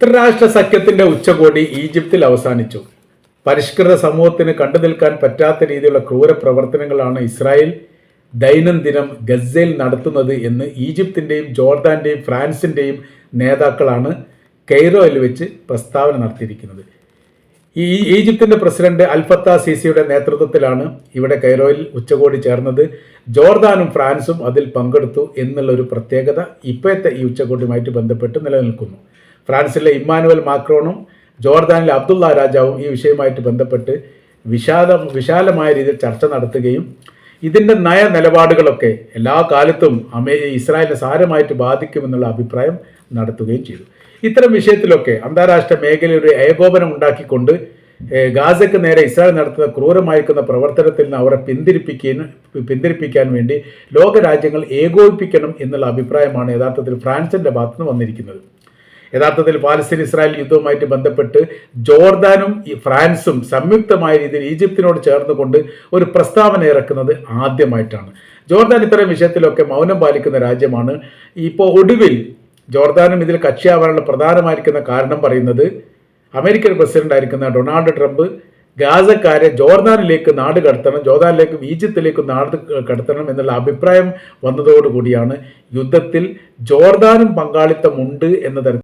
ത്രിരാഷ്ട്ര സഖ്യത്തിന്റെ ഉച്ചകോടി ഈജിപ്തിൽ അവസാനിച്ചു. പരിഷ്കൃത സമൂഹത്തിന് കണ്ടു നിൽക്കാൻ പറ്റാത്ത രീതിയിലുള്ള ക്രൂര പ്രവർത്തനങ്ങളാണ് ഇസ്രായേൽ ദൈനംദിനം ഗസയിൽ നടത്തുന്നത് എന്ന് ഈജിപ്തിന്റെയും ജോർദാന്റെയും ഫ്രാൻസിന്റെയും നേതാക്കളാണ് കെയ്റോയിൽ വെച്ച് പ്രസ്താവന നടത്തിയിരിക്കുന്നത്. ഈ ഈജിപ്തിന്റെ പ്രസിഡന്റ് അൽഫത്ത സിസിയുടെ നേതൃത്വത്തിലാണ് ഇവിടെ കൈറോയിൽ ഉച്ചകോടി ചേർന്നത്. ജോർദാനും ഫ്രാൻസും അതിൽ പങ്കെടുത്തു എന്നുള്ള ഒരു പ്രത്യേകത ഇപ്പോഴത്തെ ഈ ഉച്ചകോടിയുമായിട്ട് ബന്ധപ്പെട്ട് നിലനിൽക്കുന്നു. ഫ്രാൻസിലെ ഇമ്മാനുവൽ മാക്രോണും ജോർദാനിലെ അബ്ദുള്ള രാജാവും ഈ വിഷയവുമായിട്ട് ബന്ധപ്പെട്ട് വിശാല വിശാലമായ രീതിയിൽ ചർച്ച നടത്തുകയും ഇതിന്റെ നയ നിലപാടുകളൊക്കെ എല്ലാ കാലത്തും അമേ ഇസ്രായേലിനെ സാരമായിട്ട് ബാധിക്കുമെന്നുള്ള അഭിപ്രായം നടത്തുകയും ചെയ്തു. ഇത്തരം വിഷയത്തിലൊക്കെ അന്താരാഷ്ട്ര മേഖലയിൽ ഒരു ഏകോപനം ഉണ്ടാക്കിക്കൊണ്ട് ഗാസയ്ക്ക് നേരെ ഇസ്രായേൽ നടത്തുന്ന ക്രൂരമായിരിക്കുന്ന പ്രവർത്തനത്തിൽ നിന്ന് അവരെ പിന്തിരിപ്പിക്കാൻ പിന്തിരിപ്പിക്കാൻ വേണ്ടി ലോകരാജ്യങ്ങൾ ഏകോപിപ്പിക്കണം എന്നുള്ള അഭിപ്രായമാണ് യഥാർത്ഥത്തിൽ ഫ്രാൻസിന്റെ ഭാഗത്തുനിന്ന് വന്നിരിക്കുന്നത്. യഥാർത്ഥത്തിൽ പാലസ്തീൻ ഇസ്രായേൽ യുദ്ധവുമായിട്ട് ബന്ധപ്പെട്ട് ജോർദാനും ഫ്രാൻസും സംയുക്തമായ രീതിയിൽ ഈജിപ്തിനോട് ചേർന്നുകൊണ്ട് ഒരു പ്രസ്താവന ഇറക്കുന്നത് ആദ്യമായിട്ടാണ്. ജോർദാൻ ഇത്തരം വിഷയത്തിലൊക്കെ മൗനം പാലിക്കുന്ന രാജ്യമാണ്. ഇപ്പോൾ ഒടുവിൽ ജോർദാനും ഇതിൽ കക്ഷിയാവാനുള്ള പ്രധാനമായിരിക്കുന്ന കാരണം പറയുന്നത് അമേരിക്കൻ പ്രസിഡന്റ് ആയിരിക്കുന്ന ഡൊണാൾഡ് ട്രംപ് ഗാസക്കാരെ ജോർദാനിലേക്ക് നാട് കടത്തണം ജോർദാനിലേക്കും ഈജിപ്തിലേക്കും നാട് കടത്തണം എന്നുള്ള അഭിപ്രായം വന്നതോടുകൂടിയാണ് യുദ്ധത്തിൽ ജോർദാനും പങ്കാളിത്തമുണ്ട് എന്ന തരത്തിൽ